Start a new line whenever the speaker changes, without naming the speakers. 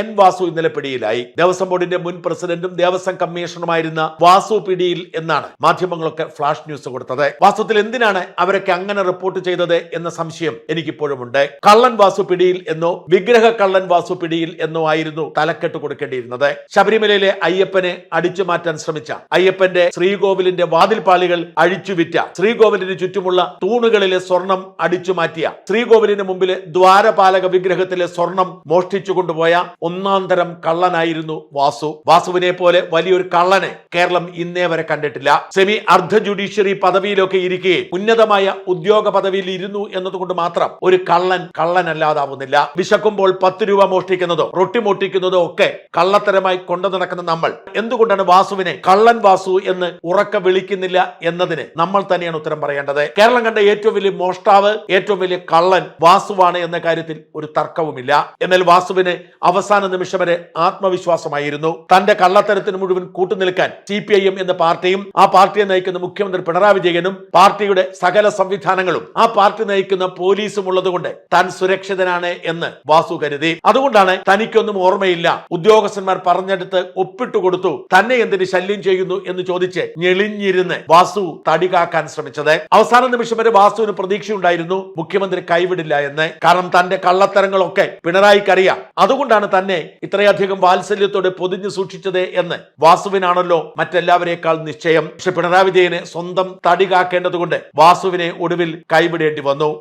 N Vasu ഇന്നലെ പിടിയിലായി. ദേവസ്വം ബോർഡിന്റെ മുൻ പ്രസിഡന്റും ദേവസ്വം കമ്മീഷണറുമായിരുന്ന വാസു പിടിയിൽ എന്നാണ് മാധ്യമങ്ങളൊക്കെ ഫ്ലാഷ് ന്യൂസ് കൊടുത്തത്. വാസ്തവത്തിൽ എന്തിനാണ് അവരൊക്കെ അങ്ങനെ റിപ്പോർട്ട് ചെയ്തത് എന്ന സംശയം എനിക്കിപ്പോഴുമുണ്ട്. കള്ളൻ വാസു പിടിയിൽ എന്നോ വിഗ്രഹ കള്ളൻ വാസു പിടിയിൽ എന്നോ ആയിരുന്നു തലക്കെട്ട് കൊടുക്കേണ്ടിയിരുന്നത്. ശബരിമലയിലെ അയ്യപ്പനെ അടിച്ചു മാറ്റാൻ ശ്രമിച്ച അയ്യപ്പന്റെ ശ്രീകോവിലിന്റെ വാതിൽപാളികൾ അഴിച്ചുവിറ്റ ശ്രീകോവിലിന് ചുറ്റുമുള്ള തൂണുകളിലെ സ്വർണം അടിച്ചു മാറ്റിയ ശ്രീകോവിലിന് മുമ്പിലെ ദ്വാരപാലക വിഗ്രഹത്തിലെ സ്വർണം മോഷ്ടിച്ചു കൊണ്ടുപോയ ഒന്നാം തരം കള്ളനായിരുന്നു വാസു. വാസുവിനെ പോലെ വലിയൊരു കള്ളനെ കേരളം ഇന്നേ വരെ കണ്ടിട്ടില്ല. സെമി അർദ്ധ ജുഡീഷ്യറി പദവിയിലൊക്കെ ഇരിക്കെ ഉന്നതമായ ഉദ്യോഗ പദവിയിൽ ഇരുന്നു എന്നതുകൊണ്ട് മാത്രം ഒരു കള്ളൻ കള്ളനല്ലാതാവുന്നില്ല. വിശക്കുമ്പോൾ പത്ത് രൂപ മോഷ്ടിക്കുന്നതോ റൊട്ടി മോഷ്ടിക്കുന്നതോ ഒക്കെ കള്ളത്തരമായി കൊണ്ടു നടക്കുന്ന നമ്മൾ. എന്തുകൊണ്ടാണ് വാസുവിനെ കള്ളൻ വാസു എന്ന് ഉറക്ക വിളിക്കുന്നില്ല എന്നതിന് നമ്മൾ തന്നെയാണ് ഉത്തരം പറയേണ്ടത്. കേരളം കണ്ട ഏറ്റവും വലിയ മോഷ്ടാവ് ഏറ്റവും വലിയ കള്ളൻ വാസുവാണ് എന്ന കാര്യത്തിൽ ഒരു തർക്കവുമില്ല. എന്നാൽ വാസുവിന് അവസാന നിമിഷം വരെ ആത്മവിശ്വാസമായിരുന്നു. തന്റെ കള്ളത്തരത്തിന് മുഴുവൻ കൂട്ടുനിൽക്കാൻ സി പി ഐ എം എന്ന പാർട്ടിയും ആ പാർട്ടിയെ നയിക്കുന്ന മുഖ്യമന്ത്രി പിണറായി വിജയനും പാർട്ടിയുടെ സകല സംവിധാനങ്ങളും ആ പാർട്ടി നയിക്കുന്ന പോലീസും ഉള്ളതുകൊണ്ട് താൻ സുരക്ഷിതനാണ് എന്ന് വാസു കരുതി. അതുകൊണ്ടാണ് തനിക്കൊന്നും ഓർമ്മയില്ല. ഉദ്യോഗസ്ഥന്മാർ പറഞ്ഞെടുത്ത് ഒപ്പിട്ടു കൊടുത്തു. തന്നെ എന്തിന് ശല്യം ചെയ്യുന്നു എന്ന് ചോദിച്ച് ഞെളിഞ്ഞിരുന്ന് വാസു തടി കാക്കാൻ ശ്രമിച്ചത്. അവസാന നിമിഷം വരെ വാസുവിന് പ്രതീക്ഷയുണ്ടായിരുന്നു. മുഖ്യമന്ത്രി കൈവിടില്ല എന്ന്. കാരണം തന്റെ കള്ളത്തരങ്ങളൊക്കെ പിണറായിക്കറിയാം. അതുകൊണ്ടാണ് തന്നെ ഇത്രയധികം വാത്സല്യത്തോടെ പൊതിഞ്ഞു സൂക്ഷിച്ചത് എന്ന് വാസുവിനാണല്ലോ മറ്റെല്ലാവരേക്കാൾ നിശ്ചയം. പക്ഷെ പിണറായി വിജയനെ സ്വന്തം തടി കാക്കേണ്ടതുകൊണ്ട് വാസുവിനെ ഒടുവിൽ കൈവിടേണ്ടി വന്നു.